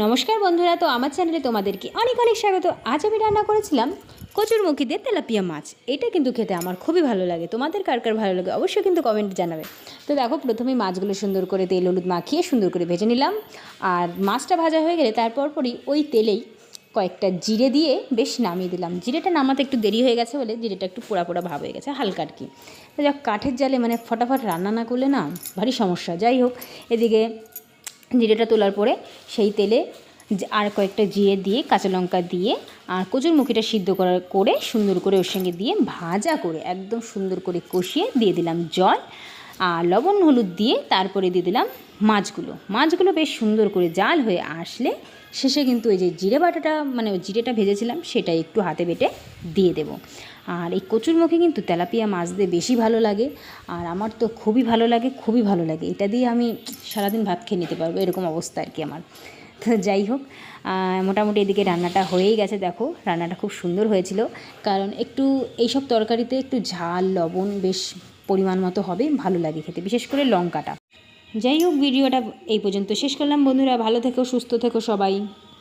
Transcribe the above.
নমস্কার বন্ধুরা, তো আমার চ্যানেলে তোমাদেরকে অনেক অনেক স্বাগত। আজ আমি রান্না করেছিলাম কচুর মুখি দিয়ে তেলাপিয়া মাছ। এটা কিন্তু খেতে আমার খুবই ভালো লাগে। তোমাদের কার কার ভালো লাগে অবশ্যই কিন্তু কমেন্ট জানাবে। তো দেখো, প্রথমে মাছগুলো সুন্দর করে তেল হলুদ মাখিয়ে সুন্দর করে ভেজে নিলাম। আর মাছটা ভাজা হয়ে গেলে তারপর পরই ওই তেলেই কয়েকটা জিরে দিয়ে বেশ নামিয়ে দিলাম। জিরেটা নামাতে একটু দেরি হয়ে গেছে বলে জিরেটা একটু পোড়া পোড়া ভাব হয়ে গেছে, হালকা আর কি। যাক, কাঠের জালে মানে ফটাফট রান্না না করলে না ভারী সমস্যা। যাই হোক, এদিকে জিরেটা তোলার পরে সেই তেলে আর কয়েকটা জিরে দিয়ে, কাঁচা লঙ্কা দিয়ে আর কচুর মুখিটা সিদ্ধ করার করে সুন্দর করে ওর সঙ্গে দিয়ে ভাজা করে, একদম সুন্দর করে কষিয়ে দিয়ে দিলাম জল। আর লবণ হলুদ দিয়ে তারপরে দিয়ে দিলাম মাছগুলো। মাছগুলো বেশ সুন্দর করে জাল হয়ে আসলে শেষে কিন্তু ওই যে জিরে বাটাটা মানে ওই জিরেটা ভেজেছিলাম, সেটা একটু হাতে বেটে দিয়ে দেবো। আর এই কচুর মুখে কিন্তু তেলাপিয়া মাছ দিয়ে বেশি ভালো লাগে, আর আমার তো খুবই ভালো লাগে, খুবই ভালো লাগে। এটা দিয়ে আমি সারাদিন ভাত খেয়ে নিতে পারব, এরকম অবস্থা আর কি আমার। তো যাই হোক মোটামুটি এদিকে রান্নাটা হয়েই গেছে, দেখো, রান্নাটা খুব সুন্দর হয়েছিল। কারণ একটু এইসব তরকারিতে একটু ঝাল, লবণ বেশ পরিমাণ মতো হবে, ভালো লাগে খেতে, বিশেষ করে লঙ্কাটা। যাই হোক, ভিডিওটা এই পর্যন্ত শেষ করলাম। বন্ধুরা, ভালো থেকো, সুস্থ থেকো সবাই।